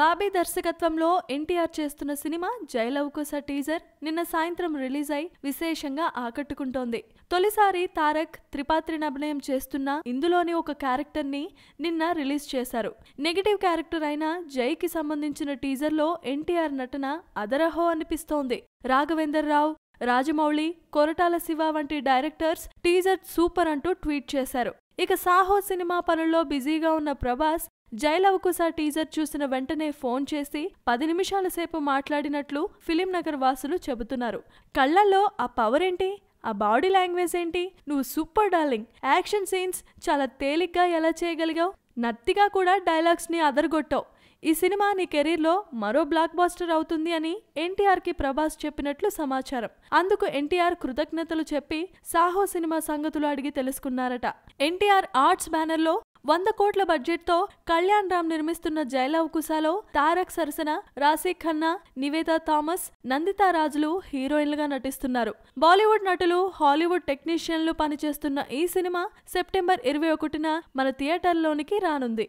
బాబీ దర్శకత్వంలో ఎన్టీఆర్ చేస్తున్న cinema Jai Lava Kusa teaser నిన్న సాయంత్రం రిలీజ్ అయి విశేషంగా ఆకట్టుకుంటోంది. తొలిసారి తారక్ త్రిపాత్రిని అభినయం చేస్తున్న ఇందులోని ఒక క్యారెక్టర్ని నిన్న రిలీజ్ చేశారు. నెగిటివ్ క్యారెక్టర్ అయిన జైకి సంబంధించిన టీజర్లో ఎన్టీఆర్ నటన అదరహో అనిపిస్తోంది. రాఘవేందర్ రావు రాజమౌళి కొరటాల శివ వంటి డైరెక్టర్స్ టీజర్ సూపర్ అంటూ ట్వీట్ చేశారు. ఇక సాహో సినిమా పనుల్లో బిజీగా ఉన్న ప్రభాస్ జైలవకుశ టీజర్ చూసిన వెంటనే ఫోన్ చేసి పది నిమిషాల సేపు మాట్లాడినట్లు ఫిలిం నగర్ వాసులు చెబుతున్నారు. కళ్ళల్లో ఆ పవర్ ఏంటి? ఆ బాడీ లాంగ్వేజ్ ఏంటి? నువ్వు సూపర్ డార్లింగ్ యాక్షన్ సీన్స్ చాలా తేలిగ్గా ఎలా చేయగలిగావు? నత్తిగా కూడా డైలాగ్స్ని అదరగొట్టావు. ఈ సినిమా నీ కెరీర్లో మరో బ్లాక్ బాస్టర్ అవుతుంది అని ఎన్టీఆర్కి ప్రభాస్ చెప్పినట్లు సమాచారం. అందుకు ఎన్టీఆర్ కృతజ్ఞతలు చెప్పి సాహో సినిమా సంగతులు అడిగి తెలుసుకున్నారట. ఎన్టీఆర్ ఆర్ట్స్ బ్యానర్లో వంద కోట్ల బడ్జెట్తో కళ్యాణ్ రామ్ నిర్మిస్తున్న జైలవ్ కుసాలో తారక్ సరసన రాశి ఖన్నా నివేదా థామస్ నందితా రాజులు హీరోయిన్లుగా నటిస్తున్నారు. బాలీవుడ్ నటులు హాలీవుడ్ టెక్నీషియన్లు పనిచేస్తున్న ఈ సినిమా సెప్టెంబర్ ఇరవై ఒకటిన మన థియేటర్లోనికి రానుంది.